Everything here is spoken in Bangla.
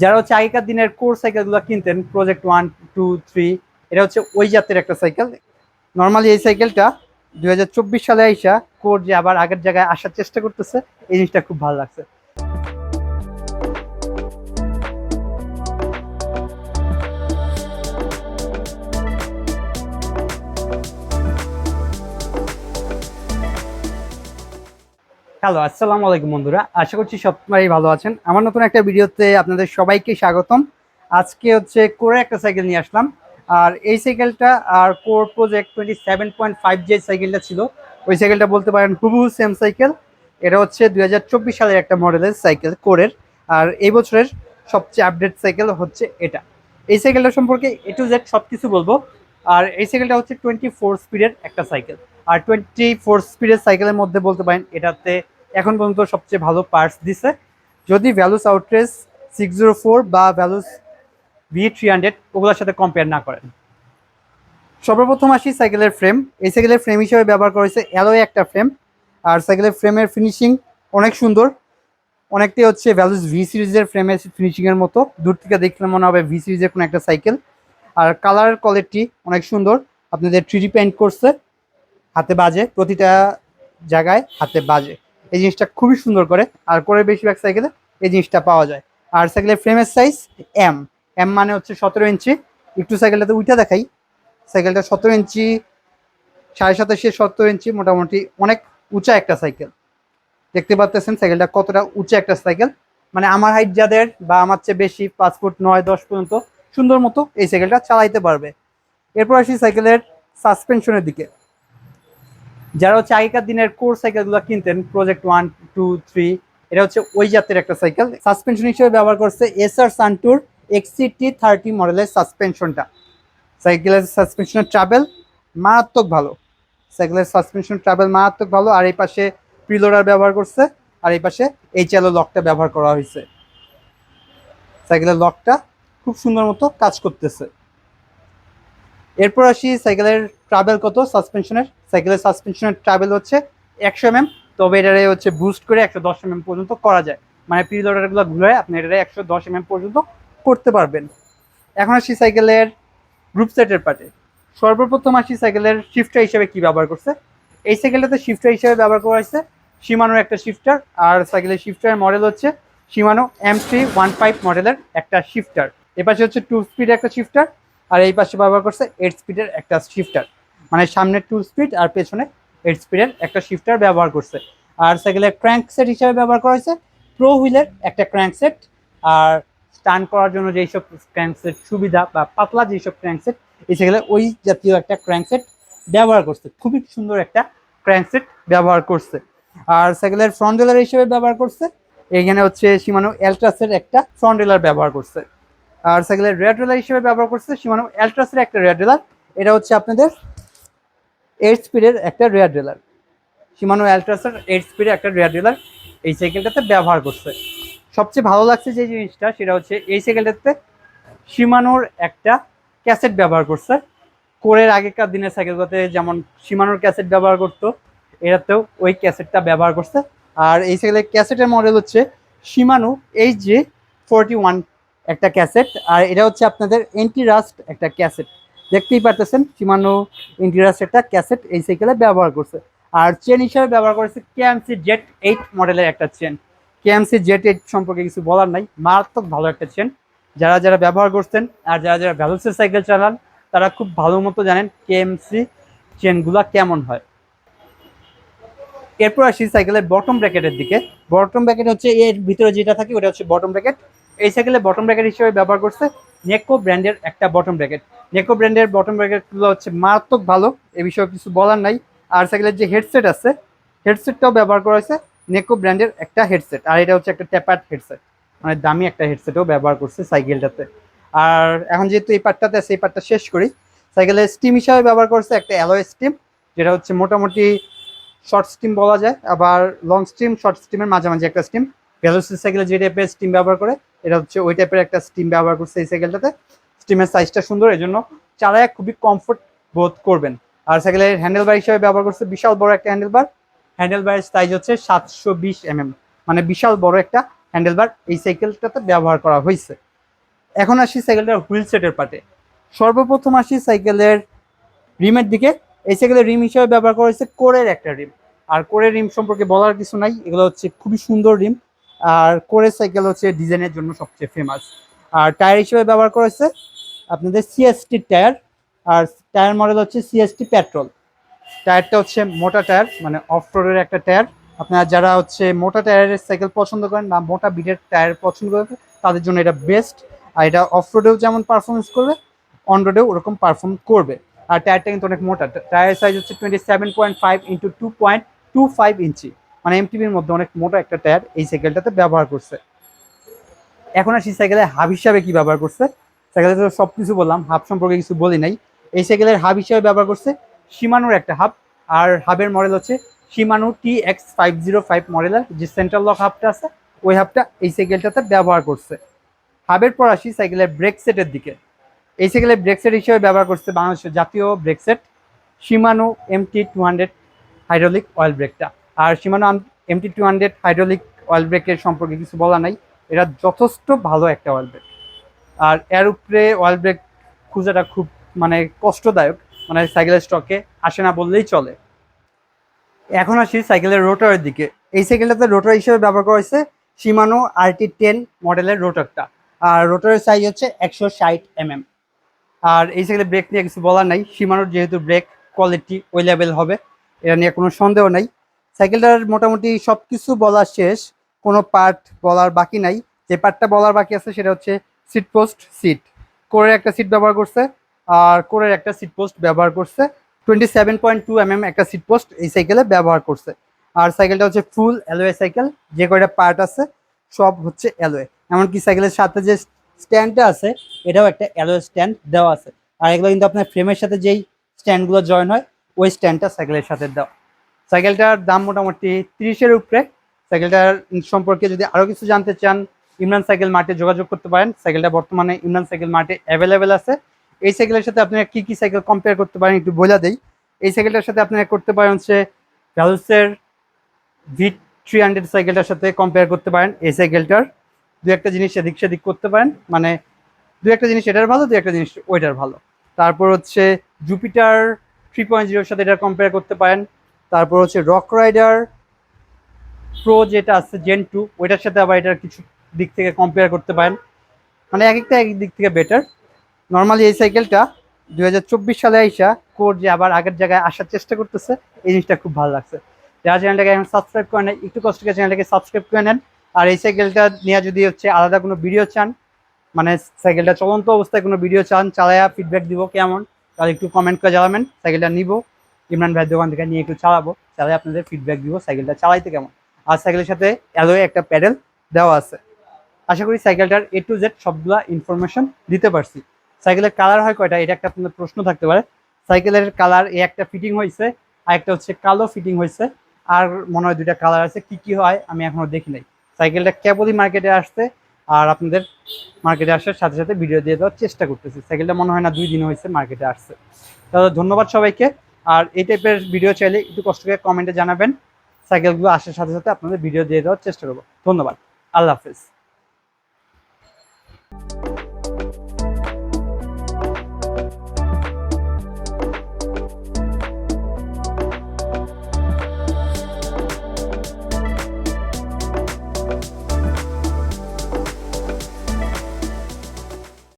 যারা হচ্ছে আগেকার দিনের কোর সাইকেলগুলো কিনতেন প্রজেক্ট ওয়ান টু থ্রি এটা হচ্ছে ওই জাতের একটা সাইকেল নর্মালি এই সাইকেলটা দুই হাজার চব্বিশ সালে আইসা কোর যে আবার আগের জায়গায় আসার চেষ্টা করতেছে, এই জিনিসটা খুব ভালো লাগছে। হ্যালো, আসসালামু আলাইকুম বন্ধুরা। আশা করছি সবাই ভালো আছেন। আমার নতুন একটা ভিডিওতে আপনাদের সবাইকে স্বাগতম। আজকে হচ্ছে কোরে একটা সাইকেল নিয়ে আসলাম। আর এই সাইকেলটা আর core project twenty seven point five যে সাইকেলটা ছিল। ওই সাইকেলটা বলতে পারেন হুবহু সেম সাইকেল এটা হচ্ছে দু হাজার চব্বিশ সালের একটা মডেলের সাইকেল কোরের আর এই বছরের সবচেয়ে আপডেট সাইকেল হচ্ছে এটা। এই সাইকেলটা সম্পর্কে এ টু জেড সব কিছু বলব। আর এই সাইকেলটা হচ্ছে টোয়েন্টি ফোর স্পিডের একটা সাইকেল আর টোয়েন্টি ফোর স্পিডের সাইকেলের মধ্যে বলতে পারেন এটাতে এখন পর্যন্ত সবচেয়ে ভালো পার্টস দিছে। যদি values outrace six zero four বা ভ্যালুস ভি থ্রি হান্ড্রেড ওগুলোর সাথে কম্পেয়ার না করেন। সর্বপ্রথম আসি সাইকেলের ফ্রেম এই সাইকেলের ফ্রেম হিসেবে ব্যবহার করা হয়েছে অ্যালোয় একটা ফ্রেম আর সাইকেলের ফ্রেমের ফিনিশিং অনেক সুন্দর। অনেকটাই হচ্ছে ভ্যালুস ভি সিরিজের ফ্রেমের ফিনিশিংয়ের মতো। দূর থেকে দেখলে মনে হবে ভি সিরিজের কোনো একটা সাইকেল। আর কালার কোয়ালিটি অনেক সুন্দর। আপনাদের থ্রি পেন্ট করছে। হাতে বাজে। প্রতিটা জায়গায় হাতে বাজে। এই জিনিসটা খুবই সুন্দর করে। আর করে বেশিরভাগ সাইকেলে এই জিনিসটা পাওয়া যায়। আর সাইকেলের ফ্রেমের সাইজ এম এম মানে হচ্ছে সতেরো ইঞ্চি। একটু সাইকেলটাতে উঠে দেখাই। সাইকেলটা সতেরো ইঞ্চি, সাড়ে সাতাশে সতেরো ইঞ্চি, মোটামুটি অনেক উঁচা একটা সাইকেল দেখতে পাচ্ছেন সাইকেলটা কতটা উঁচা একটা সাইকেল মানে আমার হাইট যাদের বা আমার চেয়ে বেশি, পাঁচ ফুট নয়, দশ পর্যন্ত সুন্দর মতো এই সাইকেলটা চালাইতে পারবে। এরপর আসি সাইকেলের সাসপেনশনের দিকে। যারা হচ্ছে আগেকার দিনের কোর সাইকেলগুলো কিনতেন প্রজেক্ট ওয়ান টু থ্রি এটা হচ্ছে ওই জাতের একটা সাইকেল সাসপেনশন হিসেবে ব্যবহার করছে এসআর সানটুর এক্সিটি থার্টি মডেলের সাসপেনশনটা সাইকেলের সাসপেনশনের ট্রাভেল মারাত্মক ভালো। সাইকেলের সাসপেনশন ট্রাভেল মারাত্মক ভালো। আর এই পাশে প্রিলোডার ব্যবহার করছে। আর এই পাশে এই চ্যালো লকটা ব্যবহার করা হয়েছে। সাইকেলের লকটা খুব সুন্দর মতো কাজ করতেছে। এরপর আসি সাইকেলের ট্রাভেল কত? সাসপেনশনের সাইকেলের সাসপেনশনের ট্রাভেল হচ্ছে একশো এমএম তবে এটারে হচ্ছে বুস্ট করে একশো দশ এমএম পর্যন্ত করা যায়। মানে প্রিলোডারগুলো ঘুরে আপনি এটারে একশো দশ এমএম পর্যন্ত করতে পারবেন। এখন আসি সাইকেলের গ্রুপ সেটের পার্টে সর্বপ্রথম আসি সাইকেলের শিফটার হিসেবে কি ব্যবহার করছে? এই সাইকেলটাতে শিফটার হিসেবে ব্যবহার করা হয়েছে সীমানোর একটা শিফটার আর সাইকেলের শিফটারের মডেল হচ্ছে Shimano M three one five মডেলের একটা শিফটার এপাশে হচ্ছে টু স্পিড একটা শিফটার আর এই পাশে ব্যবহার করছে এইট স্পিডের একটা শিফটার মানে সামনে টু স্পিড আর পেছনে এইট স্পিডের একটা শিফটার ব্যবহার করছে। আর সাইকেলের ক্র্যাঙ্ক সেট হিসাবে ব্যবহার করা হয়েছে। প্রো হুইলের একটা ক্র্যাঙ্ক সেট আর স্টান করার জন্য যেসব ক্র্যাঙ্ক সেট সুবিধা বা পাতলা যেসব ক্র্যাঙ্ক সেট এই সাইকেলে ওই জাতীয় একটা ক্র্যাঙ্ক সেট ব্যবহার করছে। খুবই সুন্দর একটা ক্র্যাঙ্ক সেট ব্যবহার করছে। আর সাইকেলের ফ্রন্ট রেলার হিসেবে ব্যবহার করছে। এখানে হচ্ছে সীমানো অ্যালট্রাসের একটা ফ্রন্ট রেলার ব্যবহার করছে। আর সাইকেলের রেড রেলার হিসেবে ব্যবহার করছে সীমানো অ্যালট্রাসের একটা রেড রেলার এটা হচ্ছে আপনাদের এইট স্পিডের একটা রেয়ার রেলার সীমানো অ্যালট্রাসের এইট স্পিডের একটা রেয়ার রেলার এই সাইকেলটাতে ব্যবহার করছে। সবচেয়ে ভালো লাগছে যে জিনিসটা, সেটা হচ্ছে এই সাইকেলটাতে সীমানোর একটা ক্যাসেট ব্যবহার করছে। কোরের আগেকার দিনের সাইকেলগুলোতে যেমন সীমানোর ক্যাসেট ব্যবহার করতো, এটাতেও ওই ক্যাসেটটা ব্যবহার করছে। আর এই সাইকেলের ক্যাসেটের মডেল হচ্ছে Shimano H G forty one একটা ক্যাসেট, আর এটা হচ্ছে আপনাদের এন্টি রাস্ট একটা ক্যাসেট। দেখতেই পারতেছেন, সীমানো এন্টি রাস্ট একটা ক্যাসেট এই সাইকেলে ব্যবহার করছে। আর চেন হিসাবে ব্যবহার করেছে কেএমসি জেট এইট মডেলের একটা চেন কেএমসি জেট এইট সম্পর্কে কিছু বলার নাই, মারাত্মক ভালো একটা চেন যারা যারা ব্যবহার করছেন আর যারা যারা ভ্যালুসের সাইকেল চালান, তারা খুব ভালো মতো জানেন কেএমসি চেনগুলা কেমন হয়। এরপর আসি সাইকেলের বটম ব্র্যাকেটের দিকে। বটম ব্র্যাকেট হচ্ছে এর ভিতরে যেটা থাকে, ওটা হচ্ছে বটম ব্র্যাকেট এই সাইকেলে বটম ব্র্যাকেট হিসেবে ব্যবহার করছে নেকো ব্র্যান্ডের একটা বটম ব্র্যাকেট নেকো ব্র্যান্ডের বটম ব্র্যাকেটগুলো হচ্ছে মারাত্মক ভালো, এ বিষয়ে কিছু বলার নাই। আর সাইকেলের যে হেডসেট আছে হেডসেটটাও ব্যবহার করা হয়েছে নেকো ব্র্যান্ডের একটা হেডসেট আর এটা হচ্ছে একটা ট্যাপার্ট হেডসেট মানে দামি একটা হেডসেটও ব্যবহার করছে সাইকেলটাতে আর এখন যেহেতু এই পার্টটাতে আছে, এই পার্টটা শেষ করি। সাইকেলের স্টিম হিসাবে ব্যবহার করছে একটা অ্যালয় স্টিম যেটা হচ্ছে মোটামুটি শর্ট স্টিম বলা যায়। আবার লং স্টিম শর্ট স্টিমের মাঝামাঝি একটা স্টিম ভ্যালোসিটি সাইকেলে যে টাইপের স্টিম ব্যবহার করে এটা হচ্ছে ওই টাইপের একটা স্টিম ব্যবহার করছে এই সাইকেলটাতে স্টিমের সাইজটা সুন্দর এই জন্য চালায় খুবই কমফোর্ট বোধ করবেন। আর সাইকেলের হ্যান্ডেল বার হিসেবে ব্যবহার করছে বিশাল বড় একটা হ্যান্ডেল বার হ্যান্ডেল বারের সাইজ হচ্ছে সাতশো বিশ এমএম মানে বিশাল বড় একটা হ্যান্ডেল বার এই সাইকেলটাতে ব্যবহার করা হয়েছে এখন আসি সাইকেলটার হুইল সেটের পার্টে সর্বপ্রথম আসি সাইকেলের রিমের দিকে। এই সাইকেলের রিম হিসেবে ব্যবহার করা হয়েছে কোরের একটা রিম। আর কোরের রিম সম্পর্কে বলার কিছু নাই, এগুলো হচ্ছে খুবই সুন্দর রিম। আর কোরে সাইকেল হচ্ছে ডিজাইনের জন্য সবচেয়ে ফেমাস আর টায়ার হিসেবে ব্যবহার করা হয়েছে আপনাদের সিএসটি টায়ার, আর টায়ার মডেল হচ্ছে সিএসটি পেট্রোল টায়ারটা হচ্ছে মোটা টায়ার মানে অফ রোডের একটা টায়ার। আপনারা যারা হচ্ছে মোটা টায়ারের সাইকেল পছন্দ করেন বা মোটা বিটের টায়ার পছন্দ করেন, তাদের জন্য এটা বেস্ট আর এটা অফ রোডেও যেমন পারফরমেন্স করবে অন রোডেও ওরকম পারফর্ম করবে। আর টায়ারটা কিন্তু অনেক মোটা। টায়ার সাইজ হচ্ছে twenty seven point five into two point two five inch মানে এমটিভির মধ্যে অনেক মোটা একটা টায়ার এই সাইকেলটাতে ব্যবহার করছে। এখন আসি সাইকেলে হাব হিসাবে কি ব্যবহার করছে? সাইকেলে তো সব কিছু বললাম হাব সম্পর্কে কিছু বলি নাই। এই সাইকেলের হাব হিসাবে ব্যবহার করছে সীমানোর একটা হাব আর হাবের মডেল হচ্ছে Shimano T X five zero five মডেলের যে সেন্ট্রাল লক হাবটা আছে, ওই হাবটা এই সাইকেলটাতে ব্যবহার করছে। হাবের পর আসি সাইকেলের ব্রেক সেটের দিকে। এই সাইকেলের ব্রেক সেট হিসেবে ব্যবহার করছে বাংলাদেশের জাতীয় brake set Shimano MT two hundred hydraulic oil ব্রেকটা আর Shimano MT two hundred hydraulic oil ব্রেকের সম্পর্কে কিছু বলা নাই। এটা যথেষ্ট ভালো একটা অয়েল ব্রেক আর এর উপরে অয়েল ব্রেক খুঁজাটা খুব মানে কষ্টদায়ক মানে সাইকেলের স্টকে আসে না বললেই চলে। এখন আসি সাইকেলের রোটারের দিকে। এই সাইকেলটাতে রোটার হিসেবে ব্যবহার করা হয়েছে সীমানো আরটি টেন মডেলের রোটারটা আর রোটারের সাইজ হচ্ছে একশো ষাট এমএম আর এই সাইকেলের ব্রেক নিয়ে কিছু বলার নাই। সীমানোর যেহেতু ব্রেক কোয়ালিটি ওই লেভেল হবে, এটা নিয়ে কোনো সন্দেহ নাই। সাইকেলটার মোটামুটি সব কিছু বলা শেষ, কোনো পার্ট বলার বাকি নাই। যে পার্টটা বলার বাকি আছে সেটা হচ্ছে সিট পোস্ট সিট কোরের একটা সিট ব্যবহার করছে, আর কোরের একটা সিট পোস্ট ব্যবহার করছে। Twenty seven point two M একটা সিট পোস্ট এই সাইকেলে ব্যবহার করছে। আর সাইকেলটা হচ্ছে ফুল অ্যালোয়ে সাইকেল যে কয়টা পার্ট আছে, সব হচ্ছে অ্যালোয়ে এমনকি সাইকেলের সাথে যে স্ট্যান্ডটা আছে, এটাও একটা অ্যালোয়ে স্ট্যান্ড দেওয়া আছে। আর এগুলো কিন্তু আপনার ফ্রেমের সাথে যেই স্ট্যান্ডগুলো জয়েন হয়, ওই স্ট্যান্ডটা সাইকেলের সাথে দেওয়া। সাইকেলটার দাম মোটামুটি তিরিশের উপরে। সাইকেলটার সম্পর্কে যদি আরও কিছু জানতে চান, ইমরান সাইকেল মার্টে যোগাযোগ করতে পারেন। সাইকেলটা বর্তমানে ইমরান সাইকেল মার্টে অ্যাভেলেবেল আছে। এই সাইকেলের সাথে আপনারা কি কি সাইকেল কম্পেয়ার করতে পারেন একটু বলে দেই। এই সাইকেলটার সাথে আপনারা করতে পারেন হচ্ছে ভ্যালসের ভি থ্রি হান্ড্রেড সাইকেলটার সাথে কম্পেয়ার করতে পারেন এই সাইকেলটার। দু একটা জিনিস এদিক সেদিক করতে পারেন। মানে দু একটা জিনিস এটার ভালো, দু একটা জিনিস ওইটার ভালো। তারপর হচ্ছে জুপিটার থ্রি পয়েন্ট জিরোর সাথে এটা কম্পেয়ার করতে পারেন। তারপর হচ্ছে রক রাইডার প্রো যেটা আছে জেন টু ওইটার সাথে আবার এটার কিছু দিক থেকে কম্পেয়ার করতে পারেন। মানে এক একটা এক দিক থেকে বেটার নর্মালি এই সাইকেলটা দু হাজার চব্বিশ সালে আইসা কোর যে আবার আগের জায়গায় আসার চেষ্টা করতেছে, এই জিনিসটা খুব ভালো লাগছে। যারা চ্যানেলটাকে এখন সাবস্ক্রাইব করে নেন একটু কষ্ট করে চ্যানেলটাকে সাবস্ক্রাইব করে নেন। আর এই সাইকেলটা নিয়ে যদি হচ্ছে আলাদা কোনো ভিডিও চান মানে সাইকেলটা চলন্ত অবস্থায় কোনো ভিডিও চান, চালায়া ফিডব্যাক দিব কেমন, তাহলে একটু কমেন্ট করে জানাবেন সাইকেলটা নিব। ইমরান ভাইয়ের দোকান থেকে নিয়ে একটু চালাবো। চালাই আপনাদের ফিডব্যাক দিব সাইকেলটা চালাইতে কেমন? আর সাইকেলের সাথে অ্যালোয়ে একটা প্যাডেল দেওয়া আছে। আশা করি সাইকেলটার এ টু জেড সবগুলা ইনফরমেশন দিতে পারছি। সাইকেলের কালার হয় কয়টা? এটা একটা আপনাদের প্রশ্ন থাকতে পারে। সাইকেলের কালার এ একটা ফিটিং হয়েছে, আর একটা হচ্ছে কালো ফিটিং হয়েছে। আর মনে হয় দুইটা কালার আছে, কি কি হয় আমি এখনও দেখি নাই। সাইকেলটা কেবলই মার্কেটে আসছে, আর আপনাদের মার্কেটে আসার সাথে সাথে ভিডিও দিয়ে দেওয়ার চেষ্টা করতেছি। সাইকেলটা মনে হয় না দুই দিন হয়েছে মার্কেটে আসছে। তাহলে ধন্যবাদ সবাইকে। আর এই টাইপের ভিডিও চাইলে একটু কষ্ট করে কমেন্টে জানাবেন। সাইকেলগুলো আসার সাথে সাথে আপনাদের ভিডিও দিয়ে দেওয়ার চেষ্টা করব। ধন্যবাদ। আল্লাহ হাফেজ।